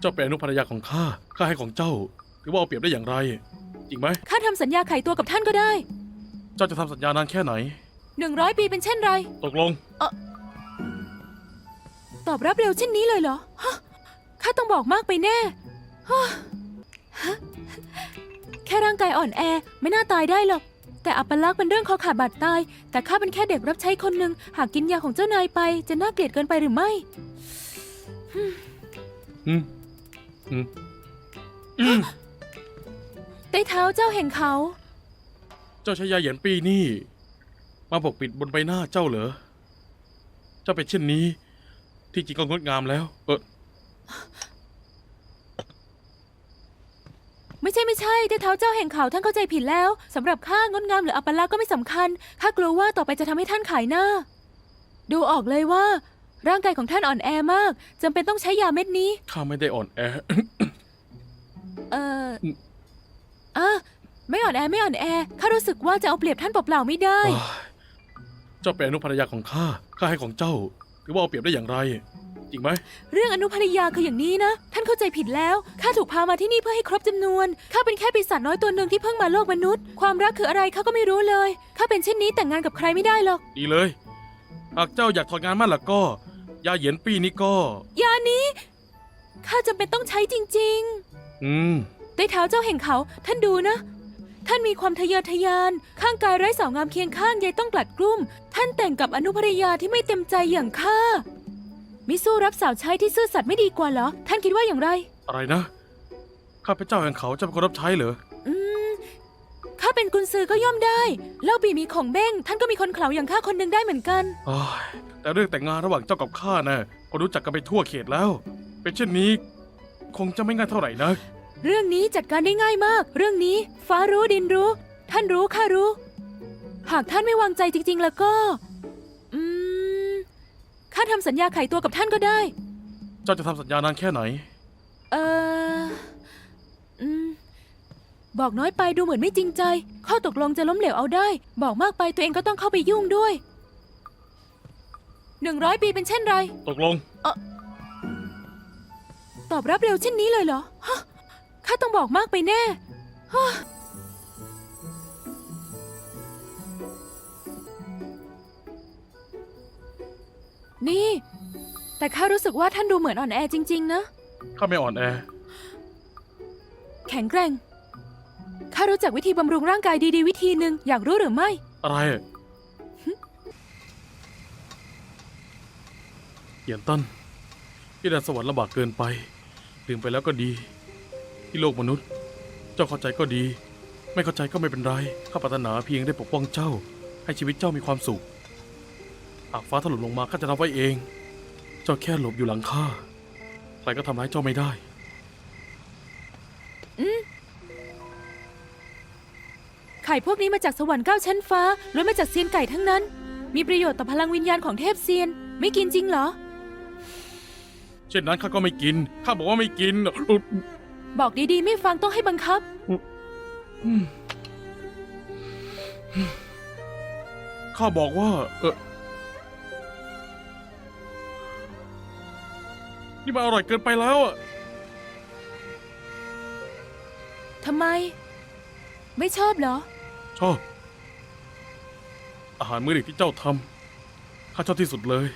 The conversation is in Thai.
เจ้าเป็นอนุภรรยาของข้า ข้าให้ของเจ้าถือว่าเอาเปรียบได้อย่างไร จริงไหม ข้าทำสัญญาขายตัวกับท่านก็ได้ เจ้าจะทำสัญญานานแค่ไหน หนึ่งร้อยปีเป็นเช่นไร ตกลง ตอบรับเร็วเช่นนี้เลยเหรอฮะข้าต้องบอกมากไปแน่ฮะฮะแค่ร่างกายอ่อนแอไม่น่าตายได้หรอก แต่อัปลักษณ์เป็นเรื่องคอขาดบาดตาย แต่ข้าเป็นแค่เด็กรับใช้คนหนึ่งหากกินยาของเจ้านายไป จะน่าเกลียดเกินไปหรือไม่ อืม อืมอืมใต้เท้าเจ้าแห่งเขา เจ้าใช้ยาเหยียนปีนี่ มาปกปิดบนใบหน้าเจ้าเหรอ เจ้าเป็นเช่นนี้ ที่จริงก็งดงามแล้ว เออไม่ใช่ไม่ใช่ใต้เท้าเจ้าแห่งเขาท่านเข้าใจผิดแล้วสำหรับข้างดงามหรืออัปลักษณ์ก็ไม่สำคัญข้ากลัวว่าต่อไปจะทำให้ท่านขายหน้า ดูออกเลยว่า ร่างกายของท่านอ่อนแอมากจำเป็นต้องใช้ยาเม็ดนี้ ข้าไม่ได้อ่อนแอ เอออืมอะไม่อ่อนแอไม่อ่อนแอข้ารู้สึกว่าจะเอาเปรียบท่านเปล่าๆไม่ได้โอ้ยเจ้าเป็นอนุภรรยาของข้า ข้าให้ของเจ้าถือว่าเอาเปรียบได้อย่างไร จริงไหม เรื่องอนุภรรยาคืออย่างนี้นะ ท่านเข้าใจผิดแล้ว ข้าถูกพามาที่นี่เพื่อให้ครบจำนวน ข้าเป็นแค่ปีศาจน้อยตัวหนึ่งที่เพิ่งมาโลกมนุษย์ ความรักคืออะไรข้าก็ไม่รู้เลย ข้าเป็นเช่นนี้แต่งงานกับใครไม่ได้หรอก ดีเลย หากเจ้าอยากถอดงานมั่นล่ะก็ ยาเหยียนปีนี้ก็ ยานี้ข้าจำเป็นต้องใช้จริง อืมๆได้เท้าเจ้าแห่งเขา ท่านดูนะ ท่านมีความทะเยอทะยาน ข้างกายไร้สาวงามเคียงข้างยายต้องกลัดกลุ้ม ท่านแต่งกับอนุภรรยาที่ไม่เต็มใจอย่างข้า มิสู้รับสาวใช้ที่ซื่อสัตย์ไม่ดีกว่าเหรอ ท่านคิดว่าอย่างไร อะไรนะ ข้าพเจ้าแห่งเขาจะเป็นคนรับใช้เหรออืมข้าเป็นกุนซือก็ย่อมได้เล่าปีมีของเบ้ง ท่านก็มีคนเขลาอย่างข้าคนหนึ่งได้เหมือนกัน อ้ายแต่เรื่องแต่งงานระหว่างเจ้ากับข้านะ่ะก็รู้จักกันไปทั่วเขตแล้ว เป็นเช่นนี้ คงจะไม่ง่ายเท่าไหร่นะ เรื่องนี้จัดการได้ง่ายมาก เรื่องนี้ ฟ้ารู้ดินรู้ ท่านรู้ข้ารู้ หากท่านไม่วางใจจริง ๆ แล้วก็ อืมข้าทำสัญญาขายตัวกับท่านก็ได้ เจ้าจะทำสัญญานานแค่ไหน เอออืม บอกน้อยไปดูเหมือนไม่จริงใจ ข้อตกลงจะล้มเหลวเอาได้ บอกมากไปตัวเองก็ต้องเข้าไปยุ่งด้วยหนึ่งร้อยปีเป็นเช่นไร ตกลง ตอบรับเร็วเช่นนี้เลยเหรอฮะข้าต้องบอกมากไปแน่ฮะนี่ แต่ข้ารู้สึกว่าท่านดูเหมือนอ่อนแอจริง ๆ นะ ข้าไม่อ่อนแอ แข็งแกร่ง ข้ารู้จักวิธีบำรุงร่างกายดีๆ วิธีหนึ่งอยากรู้หรือไม่ อะไรเหยียนตันที่แดนสวรรค์ลำบากเกินไปลืมไปแล้วก็ดี ที่โลกมนุษย์ เจ้าเข้าใจก็ดี ไม่เข้าใจก็ไม่เป็นไรข้าปรารถนาเพียงได้ปกป้องเจ้า ให้ชีวิตเจ้ามีความสุขหากฟ้าถล่มลงมาข้าจะรับไว้เอง เจ้าแค่หลบอยู่หลังข้าใครก็ทำร้ายเจ้าไม่ได้ ข่พวกนี้มาจากสวรรค์เก้าชั้นฟ้าล้วนมาจากเซียนไก่ทั้งนั้น มีประโยชน์ต่อพลังวิญญาณของเทพเซียน ไม่กินจริงเหรอ เช่นนั้นข้าก็ไม่กิน ข้าบอกว่าไม่กินอุ๊ยบอกดีๆ ไม่ฟังต้องให้บังคับอืมข้าบอกว่า เออนี่มันอร่อยเกินไปแล้วอะทำไม ไม่ชอบเหรอ ชอบ อาหารมื้อเด็กที่เจ้าทำข้าชอบที่สุดเลย